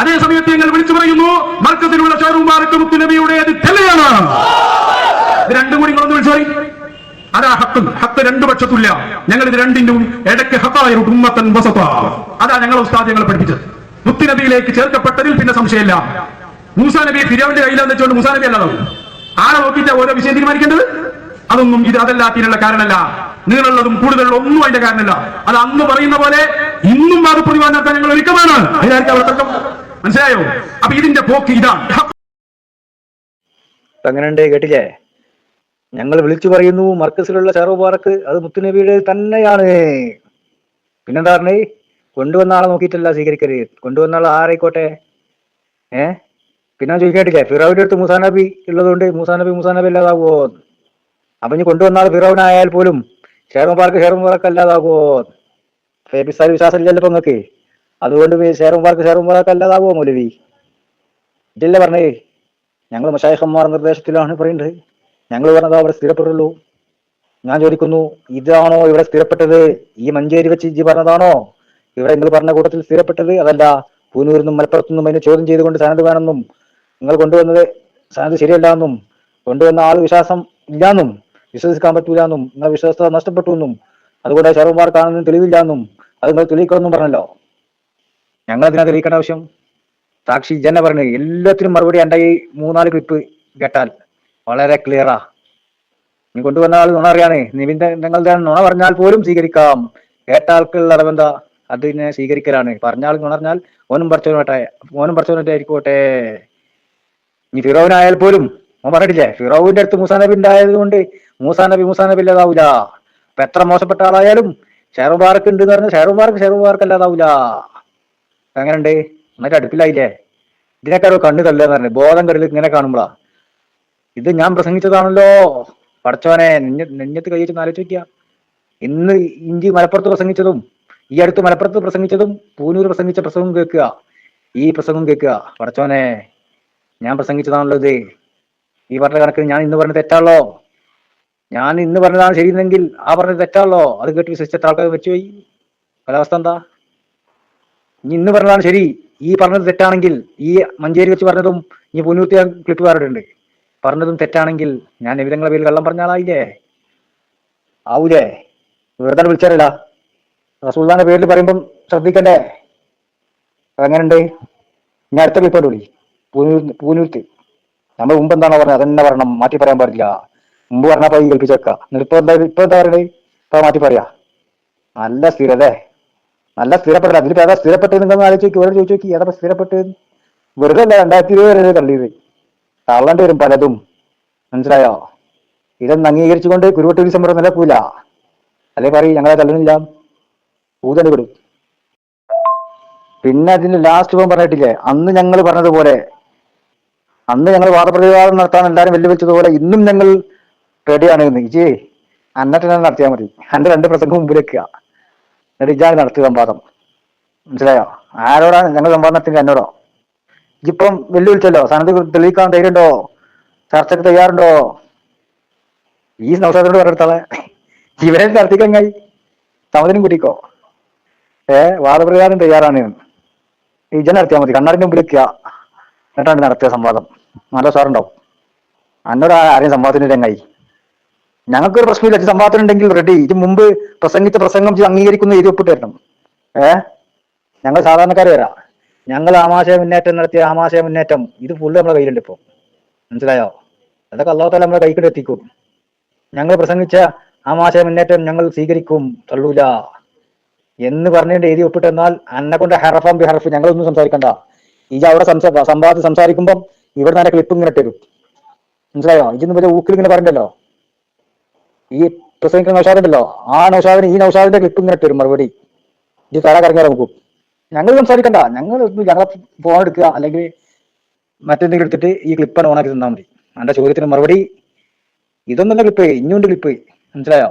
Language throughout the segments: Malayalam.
അതേ സമയത്ത് ഞങ്ങൾ വിളിച്ചു പറയുന്നു മർക്കത്തിലുള്ള ഷാറുമാർക്ക് മുത്തുനബിയുടെ അത് തെല്ലയാണ് ഇത് രണ്ടും കൂടി നിങ്ങളൊന്ന് വിളിച്ചു പറയും. അതാ ഹത്ത് ഹത്ത് രണ്ടു പക്ഷത്തില്ല. ഞങ്ങൾ ഇത് രണ്ടിനും ഇടയ്ക്ക് ഹത്തായിരുന്നു ഉമ്മത്തൻ വസത്ത. അതാ ഞങ്ങൾ ഉസ്താദ് ഞങ്ങൾ പഠിപ്പിച്ചത്. മുത്തുനബിയിലേക്ക് ചേർക്കപ്പെട്ടതിൽ പിന്നെ സംശയമില്ല. മൂസാ നബി ഫിരോവിന്റെ കയ്യിലാന്ന് വെച്ചുകൊണ്ട് മൂസാ നബി അല്ലാതാവും. ആളെ നോക്കിയിട്ട് ഓരോ വിഷയം തീരുമാനിക്കേണ്ടത്? അതൊന്നും ഇത് അതല്ലാത്തിനുള്ള കാരണമല്ല. നീളുള്ളതും കൂടുതലുള്ള ഒന്നും അതിന്റെ കാരണമല്ല. അത് അന്ന് പറയുന്ന പോലെ ഇന്നും അത് പ്രതിപാദനക്കാൻ ഞങ്ങൾ ഒരുക്കമാണ്. അതിനായിരിക്കും അവർ തർക്കം. മനസ്സിലായോ? അപ്പൊ ഇതിന്റെ പോക്ക് ഇതാണ്. അങ്ങനെയുണ്ട് കേട്ടില്ലേ? ഞങ്ങൾ വിളിച്ചു പറയുന്നു മർക്കസിലുള്ള ഷെറു അത് മുത്തുനബിയുടെ തന്നെയാണ്. പിന്നെന്താ പറഞ്ഞേ? കൊണ്ടുവന്ന ആളെ നോക്കിയിട്ടല്ല സ്വീകരിക്കരുത് കൊണ്ടുവന്ന ആൾ ആരായിക്കോട്ടെ? ഏ? പിന്നെ ചോദിക്കാട്ടില്ലേ ഫിറാവിന്റെ അടുത്ത് മൂസാനബി ഉള്ളതുകൊണ്ട് മൂസാനബി മൂസാനബി അല്ലാതാകുമോ അപ്പൊ ഇനി കൊണ്ടുവന്ന ആൾ ഫിറോവിനായാൽ പോലും ഷെയർ പാർക്ക് ഷെയർ പാർക്ക് അല്ലാതാകുമോ വിശ്വാസം ഇല്ലല്ലോ ഇപ്പൊ നിങ്ങക്ക് അതുകൊണ്ട് ഷെയർ പാർക്ക് അല്ലാതാവോ മൗലവി? ഇതല്ലേ പറഞ്ഞേ? ഞങ്ങൾ മഷായഹന്മാർ നിർദ്ദേശത്തിലാണ് പറയുന്നത്. ഞങ്ങൾ പറഞ്ഞത് അവിടെ സ്ഥിരപ്പെട്ടുള്ളൂ. ഞാൻ ചോദിക്കുന്നു ഇതാണോ ഇവിടെ സ്ഥിരപ്പെട്ടത്? ഈ മഞ്ചേരി വെച്ച് ഇജി പറഞ്ഞതാണോ? ഇവിടെ നിങ്ങൾ പറഞ്ഞ കൂട്ടത്തിൽ സ്ഥിരപ്പെട്ടത് അതല്ല പൂനൂരിന്നും മലപ്പുറത്തുനിന്നും മലപ്പുറത്തു അതിനെ ചോദ്യം ചെയ്തുകൊണ്ട് സനത് വേണമെന്നും നിങ്ങൾ കൊണ്ടുവന്നത് സനത് ശരിയല്ല എന്നും കൊണ്ടുവന്ന ആൾ വിശ്വാസം ഇല്ലാന്നും വിശ്വസിക്കാൻ പറ്റൂല എന്നും നിങ്ങളെ വിശ്വാസത നഷ്ടപ്പെട്ടു എന്നും അതുകൊണ്ട് കാണുന്നതിന് തെളിവില്ല എന്നും അത് നിങ്ങൾ തെളിയിക്കണമെന്നും പറഞ്ഞല്ലോ. ഞങ്ങൾ അതിനാ തെളിയിക്കേണ്ട ആവശ്യം. സാക്ഷി ജന പറഞ്ഞു എല്ലാത്തിനും മറുപടി എന്റെ ഈ മൂന്നാൽ ക്ലിപ്പ് കേട്ടാൽ വളരെ ക്ലിയറാ നീ കൊണ്ടുവന്ന ആൾ നുണ അറിയാണ്. നിവിന്റെ നിങ്ങളുടെ നുണ പറഞ്ഞാൽ പോലും സ്വീകരിക്കാം. കേട്ട ആൾക്കുള്ള അളവെന്താ അതിനെ സ്വീകരിക്കലാണ്. പറഞ്ഞ ആൾ നുണ പറഞ്ഞാൽ ഓനും പറിച്ചോട്ടെ ഓനും പറിച്ചോട്ടെ ആയിരിക്കോട്ടെ ഇനി ഫിറോവിനായാൽ പോലും ഓൻ പറഞ്ഞിട്ടില്ലേ ഫിറോവിന്റെ അടുത്ത് മൂസാ നബി ഉണ്ടായത് കൊണ്ട് മൂസാ നബി മൂസാ നബി ഇല്ലാതാവൂല. അപ്പൊ എത്ര മോശപ്പെട്ട ആളായാലും ഷെയർ ഉണ്ട് എന്ന് പറഞ്ഞാൽ ഷെയർ മുബാറക്ക് ഷെയർ അല്ലാതാവൂല. എങ്ങനെയുണ്ട്? എന്നൊക്കെ അടുപ്പിലായില്ലേ? ഇതിനൊക്കെ കണ്ണു തല്ലെന്ന് പറഞ്ഞു ബോധം കടൽ ഇങ്ങനെ കാണുമ്പോളാ. ഇത് ഞാൻ പ്രസംഗിച്ചതാണല്ലോ. പടച്ചോനെ നെഞ്ഞ നെഞ്ഞത്ത് ആലോചിച്ച് നോക്കിയ ഇന്ന് ഇഞ്ചി മലപ്പുറത്ത് പ്രസംഗിച്ചതും ഈ അടുത്ത് മലപ്പുറത്ത് പ്രസംഗിച്ചതും പൂനൂർ പ്രസംഗിച്ച പ്രസംഗം കേൾക്കുക. ഈ പ്രസംഗം കേൾക്കുക. പടച്ചോനെ ഞാൻ പ്രസംഗിച്ചതാണല്ലോ ഇത്. ഈ പറഞ്ഞ കണക്കിന് ഞാൻ ഇന്ന് പറഞ്ഞ തെറ്റാണല്ലോ. ഞാൻ ഇന്ന് പറഞ്ഞതാണ് ശരിയെന്നെങ്കിൽ ആ പറഞ്ഞത് തെറ്റാണല്ലോ. അത് കേട്ട് വിശ്വസിച്ച ആൾക്കാർ വെച്ചുപോയി കാലാവസ്ഥ എന്താ? ഇന്ന് പറഞ്ഞതാണ് ശരി. ഈ പറഞ്ഞത് തെറ്റാണെങ്കിൽ ഈ മഞ്ചേരി വെച്ച് പറഞ്ഞതും ഈ പുനൂർത്തി ക്ലിപ്പ് വേറിടുണ്ട് പറഞ്ഞതും തെറ്റാണെങ്കിൽ ഞാൻ നിവിധങ്ങളെ പേരിൽ കള്ളം പറഞ്ഞ ആളായില്ലേ? ആവൂലേ? വെറുതെ വിളിച്ചാറില്ല റസൂൽദാന്റെ പേരിൽ പറയുമ്പം ശ്രദ്ധിക്കണ്ടേ? അതെങ്ങനെയുണ്ട്? ഞാൻ അടുത്ത ക്ലിപ്പ് വിളി പൂനൂർ പൂനൂർത്തി. നമ്മൾ മുമ്പ് എന്താണോ പറഞ്ഞത്? അതെന്നെ പറയണം. മാറ്റി പറയാൻ പാടില്ല. മുമ്പ് പറഞ്ഞാൽ പോയി കേൾപ്പിച്ചേക്കാം എന്നിട്ട് ഇപ്പൊ എന്താ ഇപ്പൊ എന്താ പറയണേ? ഇപ്പൊ മാറ്റി പറയാ. നല്ല സ്ഥിരതേ. നല്ല സ്ഥിരപ്പെട്ടത്. അതിലിപ്പോ ഏതാ സ്ഥിരപ്പെട്ടത് നിങ്ങൾ ആലോചിച്ച് നോക്കി. ഓരോ ചോദിച്ചു നോക്കി. ഏതാ സ്ഥിരപ്പെട്ടത്? വെറുതെ അല്ല രണ്ടായിരത്തി ഇരുപത് വരെ തള്ളിയത് തള്ളേണ്ടി വരും പലതും. മനസ്സിലായോ? ഇതൊന്നും അംഗീകരിച്ചുകൊണ്ട് കുരുവട്ടൂർ ഡിസംബർ നിലക്കൂല അല്ലേ പറയും ഞങ്ങളെ തള്ളുന്നില്ല ഊതണി വിടും പിന്നെ അതിന് ലാസ്റ്റ് ഇപ്പം പറഞ്ഞിട്ടില്ലേ? അന്ന് ഞങ്ങൾ പറഞ്ഞതുപോലെ. അന്ന് ഞങ്ങൾ വാദപ്രതിവാദം നടത്താൻ എല്ലാവരും വെല്ലുവിളിച്ചതുപോലെ ഇന്നും ഞങ്ങൾ റെഡിയാണ് ഇന്ന് ഇജേ അന്നത്തെ നടത്തിയാൽ മതി. അന്റെ രണ്ട് പ്രസംഗം മുമ്പിൽ വെക്കുക. എന്നിട്ട് ഇജാണ് നടത്തിയ സംവാദം. മനസ്സിലായോ? ആരോടാണ് ഞങ്ങൾ സംവാദം നടത്തിയത് എന്നോടോ? ഇപ്പം വെല്ലുവിളിച്ചല്ലോ സ്ഥാനത്ത് തെളിയിക്കാൻ ധൈര്യമുണ്ടോ ചർച്ചക്ക് തയ്യാറുണ്ടോ? ഈ നൗസാദോട് പറഞ്ഞെടുത്താളെ ഇവരെ നടത്തിക്കങ്ങായി. സമതിനും കൂട്ടിക്കോ ഏ വാദപ്രകാരം തയ്യാറാണ്. ഇജ നടത്തിയാൽ മതി. കണ്ണാടിന്റെ മുമ്പിൽ വെക്കുക എന്നിട്ടാണ് നടത്തിയ സംവാദം. നല്ല സാറുണ്ടാവും അന്നോട് ആരെയും സംവാദത്തിന് രംഗായി ഞങ്ങൾക്കൊരു പ്രശ്നമില്ല ഇത് സംവാദത്തിന് ഉണ്ടെങ്കിൽ റെഡി ഇത് മുമ്പ് പ്രസംഗിച്ച പ്രസംഗം ഇത് അംഗീകരിക്കുന്ന എഴുതി ഒപ്പിട്ട് തരണം ഏ? ഞങ്ങൾ സാധാരണക്കാരെ വരാം. ഞങ്ങൾ ആമാശയ മുന്നേറ്റം നടത്തിയ ആമാശയ മുന്നേറ്റം. ഇത് ഫുള്ള് നമ്മുടെ കയ്യിലുണ്ട് ഇപ്പോൾ മനസ്സിലായോ? അതൊക്കെ അള്ളാഹത്താല നമ്മുടെ കൈക്കിട്ട് എത്തിക്കും. ഞങ്ങൾ പ്രസംഗിച്ച ആമാശയ മുന്നേറ്റം ഞങ്ങൾ സ്വീകരിക്കും. തള്ളൂല. എന്ന് പറഞ്ഞിട്ട് എഴുതി ഒപ്പിട്ടെന്നാൽ അന്നെ കൊണ്ട് ഹെറഫാം ബി ഹറഫ് ഞങ്ങളൊന്നും സംസാരിക്കണ്ട. ഈ അവിടെ സംസാ സംവാദം സംസാരിക്കുമ്പം ഇവിടെ നിന്നെ ക്ലിപ്പ് ഇങ്ങനെ തരും. മനസ്സിലായോ? ഇതിന് വലിയ ഊക്കിൽ ഇങ്ങനെ പറഞ്ഞല്ലോ. ഈ പ്രസംഗിക്കുന്ന നൗഷാദുണ്ടല്ലോ ആ നൗഷാദിന് ഈ നൗഷാദിന്റെ ക്ലിപ്പ് ഇങ്ങനെ തരും മറുപടി. ഇത് തല കറങ്ങി നോക്കും ഞങ്ങൾ സംസാരിക്കണ്ട. ഞങ്ങൾ ഞങ്ങളെ ഫോൺ എടുക്കുക. അല്ലെങ്കിൽ മറ്റെന്തെങ്കിലും എടുത്തിട്ട് ഈ ക്ലിപ്പാണ് ഓണാക്കി തന്നാൽ മതി. എന്റെ ചോദ്യത്തിന് മറുപടി. ഇതൊന്നല്ല ക്ലിപ്പ് ഇഞ്ഞുണ്ട് ക്ലിപ്പ് മനസ്സിലായോ?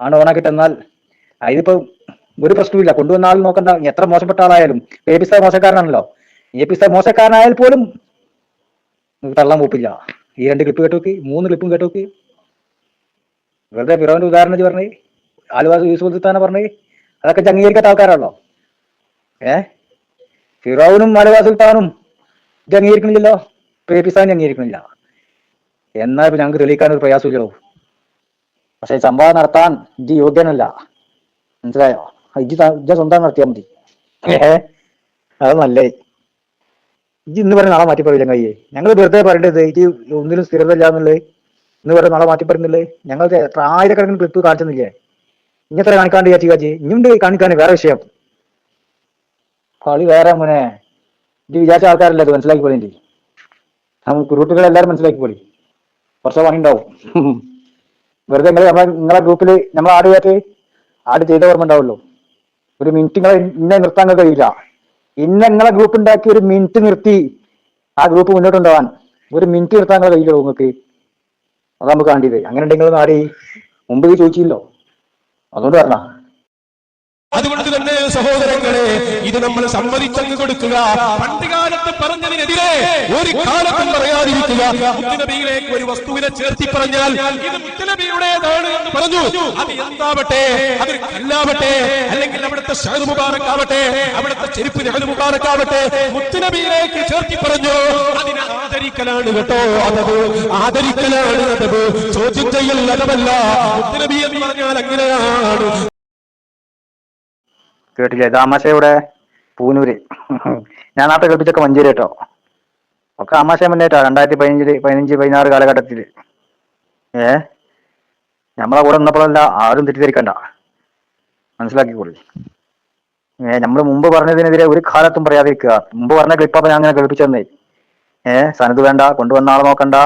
ആണ് ഓണാക്കി തന്നാൽ. അതിപ്പോ ഒരു പ്രശ്നമില്ല കൊണ്ടുവന്ന ആൾ നോക്കണ്ട. എത്ര മോശപ്പെട്ട ആളായാലും. എ പി സാർ മോശക്കാരനാണല്ലോ. എ പി സാർ മോശക്കാരനായാൽ പോലും തള്ളാൻ പോപ്പില്ല. ഈ രണ്ട് ക്ലിപ്പ് കേട്ടോക്ക്. മൂന്ന് ക്ലിപ്പും കേട്ടോക്ക്. വെറുതെ പിറവിന്റെ ഉദാഹരണം പറഞ്ഞേ. ആലുവാസ് യൂസുഫ് സുൽത്താന പറഞ്ഞേ. അതൊക്കെ ജംഗീകരിക്കാത്ത ആൾക്കാരാണല്ലോ. ഏ? ഫിറോവിനും ആലുവാ സുൽത്താനും ഇത് അംഗീകരിക്കണില്ലല്ലോ പേപ്പിസ്ഥാനും അംഗീകരിക്കണില്ല എന്നാൽ ഇപ്പൊ ഞങ്ങൾക്ക് തെളിയിക്കാൻ ഒരു പ്രയാസമില്ലല്ലോ പക്ഷെ സംവാദം നടത്താൻ ഇത് യോഗ്യനല്ല. മനസ്സിലായോ? ഇജ് ഇജ സ്വന്തം നടത്തിയാൽ മതി. ഏ? അത് നല്ലേ. ഇജ് ഇന്ന് പറഞ്ഞ നാളെ മാറ്റി പറയില്ല കയ്യേ ഞങ്ങൾ വെറുതെ പറയേണ്ടത് ഇജ്ജ് ഒന്നിലും സ്ഥിരത ഇല്ല എന്നുള്ളത് ഇന്ന് വേറെ നാളെ മാറ്റി പറയുന്നില്ലേ ഞങ്ങൾ ആയിരക്കണക്കിന് ക്ലിപ്പ് കാണിച്ചെന്നില്ലേ? ഇങ്ങനത്തെ കാണിക്കാണ്ട് ചേച്ചി കാച്ചി ഇനിയുണ്ട് കാണിക്കാൻ വേറെ വിഷയം. കളി വേറെ മോനെ. ഇത് വിചാരിച്ച ആൾക്കാരല്ലേ അത് മനസ്സിലാക്കി പോലെ നമുക്ക് റൂട്ടുകൾ എല്ലാവരും മനസ്സിലാക്കി പോലെ കുറച്ച് പണി ഉണ്ടാവും വെറുതെ നിങ്ങൾ നമ്മളെ നിങ്ങളെ ഗ്രൂപ്പിൽ നമ്മൾ ആട് കയറ്റി ആട് ചെയ്ത ഓർമ്മ ഉണ്ടാവുള്ളൂ ഒരു മിനിറ്റ് നിങ്ങളെ ഇന്നെ നിർത്താൻ കഴിയില്ല. ഇന്നെ നിങ്ങളെ ഗ്രൂപ്പ് ഉണ്ടാക്കി ഒരു മിനിറ്റ് നിർത്തി ആ ഗ്രൂപ്പ് മുന്നോട്ട് ഉണ്ടാവാൻ ഒരു മിനിറ്റ് നിർത്താൻ കഴിയില്ലോ നിങ്ങൾക്ക് അത് നമുക്ക് കാണ്ടിയത് അങ്ങനെ ഉണ്ടെങ്കിൽ ആരെയും മുമ്പ് ചോദിച്ചില്ലോ അതുകൊണ്ട് പറഞ്ഞ അതുകൊണ്ട് തന്നെ സഹോദരങ്ങളെ ഇത് നമ്മൾ സമ്മതിച്ചങ്ങ് കൊടുക്കുക. പണ്ട് കാലത്ത് പറഞ്ഞതിനെതിരെ ഒരു കാലത്തും പറയാതിരിക്കുക. മുത്തുനബിയിലേക്ക് ഒരു വസ്തുവിനെ ചേർത്തി പറഞ്ഞാൽ ഇത് മുത്തുനബിയുടേതാണ് എന്ന് പറഞ്ഞു. അത് എന്താവട്ടെ? അത് കല്ലാവട്ടെ? അല്ലെങ്കിൽ അവിടുത്തെ ഷഹദ് മുബാറക്കാവട്ടെ? അവിടുത്തെ ചെരുപ്പ് നെഹദ് മുബാറക്കാവട്ടെ? മുത്തുനബിയിലേക്ക് ചേർത്തി പറഞ്ഞു. അതിന് ആദരിക്കലാണ് കേട്ടോ. അതത് ആദരിക്കലാണ് അതത്. ചോദ്യം ചെയ്യൽ അതല്ല മുത്തുനബി എന്ന് പറഞ്ഞാൽ അങ്ങനെയാണ്. കേട്ടില്ലേ? ഇവിടെ പൂനൂര്. ഞാൻ നാട്ടെ കേൾപ്പിച്ചൊക്കെ മഞ്ചേരി കേട്ടോ. ഒക്കെ ആമാശയം മുന്നേറ്റാ രണ്ടായിരത്തി പതിനഞ്ചിൽ പതിനഞ്ച് പതിനാറ് കാലഘട്ടത്തിൽ ഏ? നമ്മളെ കൂടെ നിന്നപ്പോഴല്ല ആരും തെറ്റിദ്ധരിക്കണ്ട. മനസ്സിലാക്കിക്കോളി. ഏ നമ്മൾ മുമ്പ് പറഞ്ഞതിനെതിരെ ഒരു കാലത്തും പറയാതിരിക്കുക. മുമ്പ് പറഞ്ഞ കേൾപ്പാപ്പ ഞാൻ അങ്ങനെ കേൾപ്പിച്ചെന്നേ ഏ സനത് വേണ്ട കൊണ്ടുവന്ന ആൾ നോക്കണ്ട.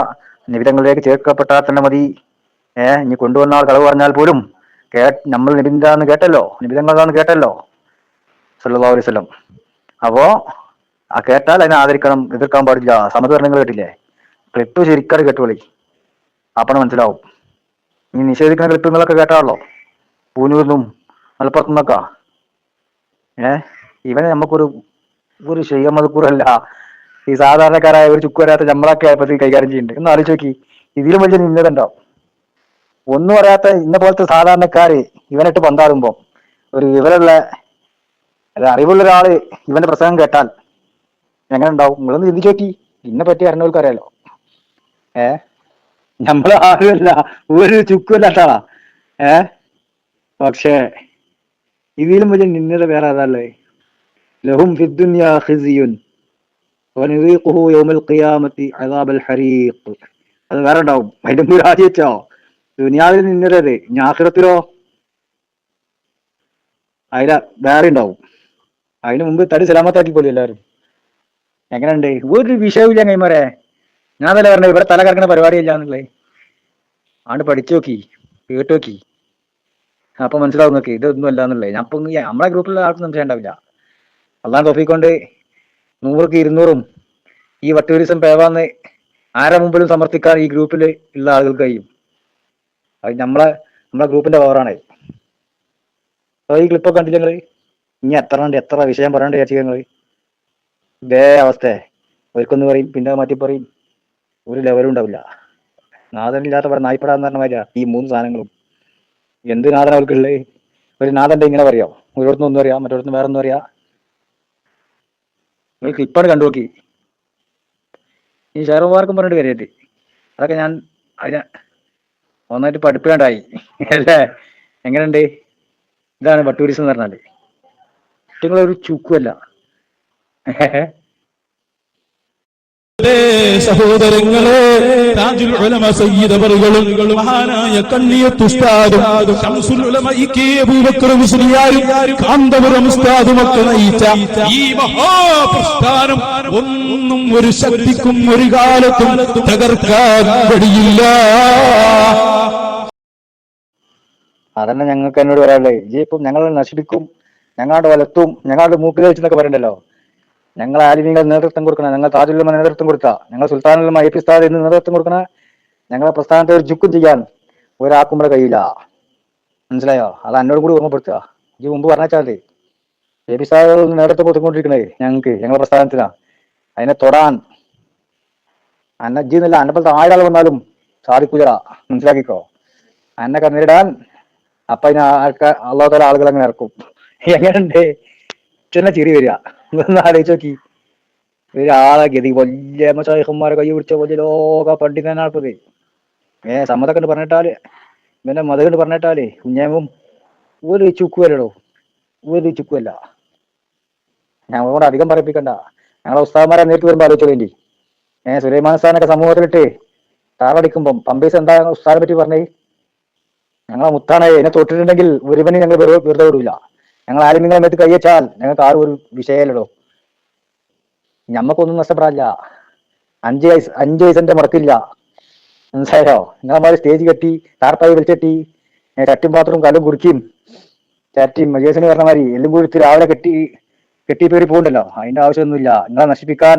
നിബിധങ്ങളിലേക്ക് ചേർക്കപ്പെട്ടാൽ തന്നെ മതി. ഏ ഇനി കൊണ്ടുവന്ന ആൾ കളവ് പറഞ്ഞാൽ പോലും കേ നമ്മൾ നിബിന്ദാന്ന് കേട്ടല്ലോ. നിബിധങ്ങളാന്ന് കേട്ടല്ലോ. സല്ലല്ലാഹു അലൈഹി സ്വലം അപ്പോ ആ കേട്ടാൽ അതിനെ ആദരിക്കണം എതിർക്കാൻ പാടില്ല. സമത് നിങ്ങൾ കേട്ടില്ലേ? ക്ലിപ്പ് ശരിക്കാട് കേട്ടോളി. അപ്പണ മനസ്സിലാവും. ഈ നിഷേധിക്കുന്ന ക്ലിപ്പുകളൊക്കെ കേട്ടാണല്ലോ. പൂനൂരിന്നും മലപ്പുറത്തു നിന്നൊക്കെ ഏ? ഇവനെ നമുക്കൊരു ഒരു ഷെയ്യമതുക്കൂറല്ല ഈ സാധാരണക്കാരായ ഒരു ചുക്ക് വരാത്ത നമ്മളൊക്കെ ആയപ്പോഴത്തേക്ക് കൈകാര്യം ചെയ്യുന്നുണ്ട്. ഒന്ന് ആലോചിച്ച് നോക്കി. ഇതിലും വലിയ നിന്നതുണ്ടോ ഒന്നും അറിയാത്ത ഇന്ന പോലത്തെ സാധാരണക്കാര് ഇവനിട്ട് പന്താറുമ്പോ ഒരു വിവരമുള്ള ഒരു അറിവുള്ള ഒരാൾ ഇവന്റെ പ്രസംഗം കേട്ടാൽ എങ്ങനെ ഉണ്ടാവും? നിങ്ങളൊന്ന് ചിന്തിച്ചു നോക്കി ഇന്നെ പറ്റി അറിഞ്ഞവർക്ക് അറിയാലോ ഏ? നമ്മൾ ആരുമല്ല. ഒരു ചുക്കുമല്ലാത്ത ആളാ. ഏ? പക്ഷേ ഇതിലും വലിയ നിന്നത വേറെ അതല്ലേ ലഹും ഫിദ്ദുന്യാ ഖിസിയുൻ. വനുദീഖുഹു യൗമൽ ഖിയാമത്തി അദാബൽ ഹരീഖ്. അത് വേറെ ഉണ്ടാവും. അതിന്റെ മുമ്പ് രാജിവെച്ചോ ദുനിയാവിൽ നിന്നരത് ഞാഹിറത്തിലോ അതില വേറെ ഉണ്ടാവും. അതിന് മുമ്പ് തടി സലാമത്താക്കി പോലും എല്ലാവരും. എങ്ങനെയുണ്ട്? ഒരു വിഷയമില്ല കൈമാറേ. ഞാൻ തന്നെ പറഞ്ഞു ഇവിടെ തല കറങ്ങുന്ന പരിപാടിയില്ല എന്നുള്ളേ ആണ്ട് പഠിച്ചു നോക്കി കേട്ടു നോക്കി. അപ്പൊ മനസ്സിലാവും നോക്കി ഇതൊന്നും അല്ല എന്നുള്ളത്. ഞാൻ ഇപ്പൊ നമ്മളെ ഗ്രൂപ്പിലുള്ള ആർക്കും സംശയം ഉണ്ടാവില്ല. അള്ളാൻ തോപ്പിക്കൊണ്ട് നൂറുക്ക് ഇരുന്നൂറും ഈ വട്ടൂരിസം പേവാന്ന് ആരെ മുമ്പിലും സമർത്ഥിക്കാൻ ഈ ഗ്രൂപ്പിൽ ഉള്ള ആളുകൾക്ക് കഴിയും. അത് നമ്മളെ നമ്മളെ ഗ്രൂപ്പിന്റെ പവറാണ് ഈ ക്ലിപ്പൊക്കെ കണ്ടില്ല നിങ്ങൾ? ഇനി എത്ര ഉണ്ട് എത്ര വിഷയം പറയണ്ട വിചാരിച്ചു നിങ്ങൾ ഇതേ അവസ്ഥ. ഒരിക്കൊന്ന് പറയും പിന്നെ മാറ്റി പറയും. ഒരു ലെവലും ഉണ്ടാവില്ല. നാഥനില്ലാത്ത പറഞ്ഞ നായ്പടാന്ന് പറഞ്ഞ മാതിരിയാ. ഈ മൂന്ന് സാധനങ്ങളും. എന്ത് നാഥന അവർക്കുള്ളത് ഒരു നാഥന്റെ ഇങ്ങനെ പറയാം. ഒരിടത്തുനിന്ന് ഒന്നും അറിയാം മറ്റൊരിടത്തുനിന്ന് വേറെ ഒന്നും അറിയാം നിങ്ങൾ ക്ലിപ്പാണ് കണ്ടു നോക്കി ഈ ഷെയർമാർക്കും പറഞ്ഞിട്ട് കാര്യമായിട്ട് അതൊക്കെ ഞാൻ അതിനെ ഒന്നായിട്ട് പഠിപ്പിക്കാണ്ടായി. അല്ലേ? എങ്ങനെയുണ്ട്? ഇതാണ് ബട്ടൂരിസം എന്ന് പറഞ്ഞാൽ. നിങ്ങളൊരു ചുക്കുമല്ല സഹോദരങ്ങളെ താജുൽ ഉലമ സയ്യിദ് അവറുകളും മഹാനായ കണ്ണിയത്ത് ഉസ്താദും ശംസുൽ ഉലമ ഇ കെ അബൂബക്കർ മുസ്ലിയാരും കാന്തപുരം ഉസ്താദും ഒക്കെ നയിച്ച ഈ മഹാപ്രസ്ഥാനം ഒന്നും ഒരു ശക്തിക്കും ഒരു കാലത്തും തകർക്കാൻ കഴിയില്ല അതന്നെ ഞങ്ങൾക്ക് എന്നോട് പറയാനുള്ളത്. ഇപ്പം ഞങ്ങൾ നശിപ്പിക്കും. ഞങ്ങളുടെ വലത്തും ഞങ്ങളുടെ മൂക്കിൽ വെച്ചെന്നൊക്കെ പറയണ്ടല്ലോ. ഞങ്ങൾ ആലിമീങ്ങൾ നേതൃത്വം കൊടുക്കണം ഞങ്ങൾ താജുല്ലമ നേതൃത്വം കൊടുത്ത. ഞങ്ങൾ സുൽത്താനുല്ലമ എ പി സ്ഥാദ് എന്ന് നേതൃത്വം കൊടുക്കണ ഞങ്ങളെ പ്രസ്ഥാനത്തെ ഒരു ചുക്കും ചെയ്യാൻ ഒരാൾക്കും ഇവിടെ കഴിയില്ല. മനസ്സിലായോ? അത് എന്നോട് കൂടി ഓർമ്മപ്പെടുത്തുക. ഈ മുമ്പ് പറഞ്ഞാൽ മതി. എ പി സ്ഥാദ് നേതൃത്വം കൊടുത്തുകൊണ്ടിരിക്കണേ ഞങ്ങൾക്ക് ഞങ്ങളെ പ്രസ്ഥാനത്തിനാ. അതിനെ തൊടാൻ അന്ന ജീന്നല്ല അന്നെ പോലത്തെ ആയിരാൾ വന്നാലും സാധിക്കൂല മനസ്സിലാക്കിക്കോ? അന്നൊക്കെ നേരിടാൻ അപ്പൊ അതിന് ആൾക്കാർ അള്ളാഹു തല ആളുകൾ അങ്ങനെ ഇറക്കും. എങ്ങനെയുണ്ട്? ചെന്ന ചിരി വരിക. ഒന്ന് ആലോചിച്ച് നോക്കി. ഒരാളെ ഗതി വലിയ മച്ചായന്മാരെ കൈ പിടിച്ച വലിയ ലോക പണ്ഡിതനാൾപ്പത് ഏ സമ്മതൊക്കെ പറഞ്ഞിട്ടാൽ. പിന്നെ മതകൊണ്ട് പറഞ്ഞിട്ടാൽ. കുഞ്ഞാമും ഒരു ചുക്കുവല്ലടോ ഒരു ചുക്കുവല്ല ഞങ്ങളോട് അധികം പറയിപ്പിക്കണ്ട. ഞങ്ങളെ ഉസ്താദ്മാരെ നേരിട്ട് വരുമ്പോൾ ആലോചിച്ചോളേണ്ടി ഏ സുലൈമാൻ ഉസ്താദിനൊക്കെ സമൂഹത്തിലിട്ട് താറടിക്കുമ്പം പമ്പേസ് എന്താ ഉസ്താദിനെ പറ്റി പറഞ്ഞേ? ഞങ്ങളെ മുത്താണ്. എന്നെ തൊട്ടിട്ടുണ്ടെങ്കിൽ ഒരുവനെ ഞങ്ങൾ വെറു- വെറുതെ വിടൂല. ഞങ്ങൾ ആരും നിങ്ങളെ മേത്ത് കൈവച്ചാൽ ഞങ്ങൾക്ക് ആരും ഒരു വിഷയമല്ലടോ. ഞമ്മക്കൊന്നും നഷ്ടപ്പെടാനില്ല. അഞ്ച് വയസ്സ് അഞ്ച് വയസ്സിന്റെ മുടക്കില്ല. മനസ്സിലായോ? നിങ്ങളമാര് സ്റ്റേജ് കെട്ടി താർപ്പായി വലിച്ചെട്ടി ചട്ടിയും പാത്രവും കല്ലും കുടിക്കും ചട്ടിയും മജേസിന് പറഞ്ഞ മാതിരി എല്ലും കൂടി രാവിലെ കെട്ടി കെട്ടി പേര് പോകണ്ടല്ലോ അതിന്റെ ആവശ്യമൊന്നുമില്ല. നിങ്ങളെ നശിപ്പിക്കാൻ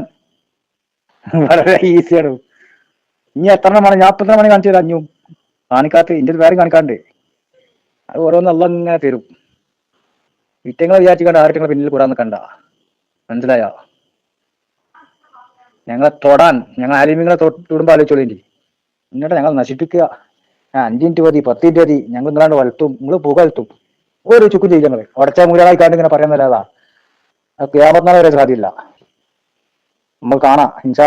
വളരെ ഈസിയാണ്. ഇനി എത്ര മണി ഞാൻ എത്ര മണി കാണിച്ചു തരാം? അഞ്ഞു. കാണിക്കാത്ത ഇന്റെ വേറെ കാണിക്കാണ്ട്. അത് ഓരോന്ന് ഇങ്ങനെ തരും. ഇറ്റങ്ങളെ വിചാരിച്ചിക്കണ്ട ആരുടെ പിന്നിൽ കൂടാന്ന് കണ്ട മനസ്സിലായോ? ഞങ്ങളെ തൊടാൻ ഞങ്ങൾ ആലിമ്യങ്ങളെ തൊടുമ്പോ ആലോചിച്ചോളി എന്നിട്ട് ഞങ്ങൾ നശിപ്പിക്കുക. അഞ്ച് മിനിറ്റ് മതി പത്ത് മതി. ഞങ്ങൾ നിങ്ങളാണ്ട് വലത്തും നിങ്ങൾ പുകഴ്ത്തും ഒരു ചുക്കും ചെയ്യില്ല ഉടച്ച മൂലമായി കാണ്ട് ഇങ്ങനെ പറയാൻ നല്ലതാ ക്യാമത്തിനാളെ വരെ സാധ്യമില്ല നമ്മൾ കാണാം ഇൻഷാ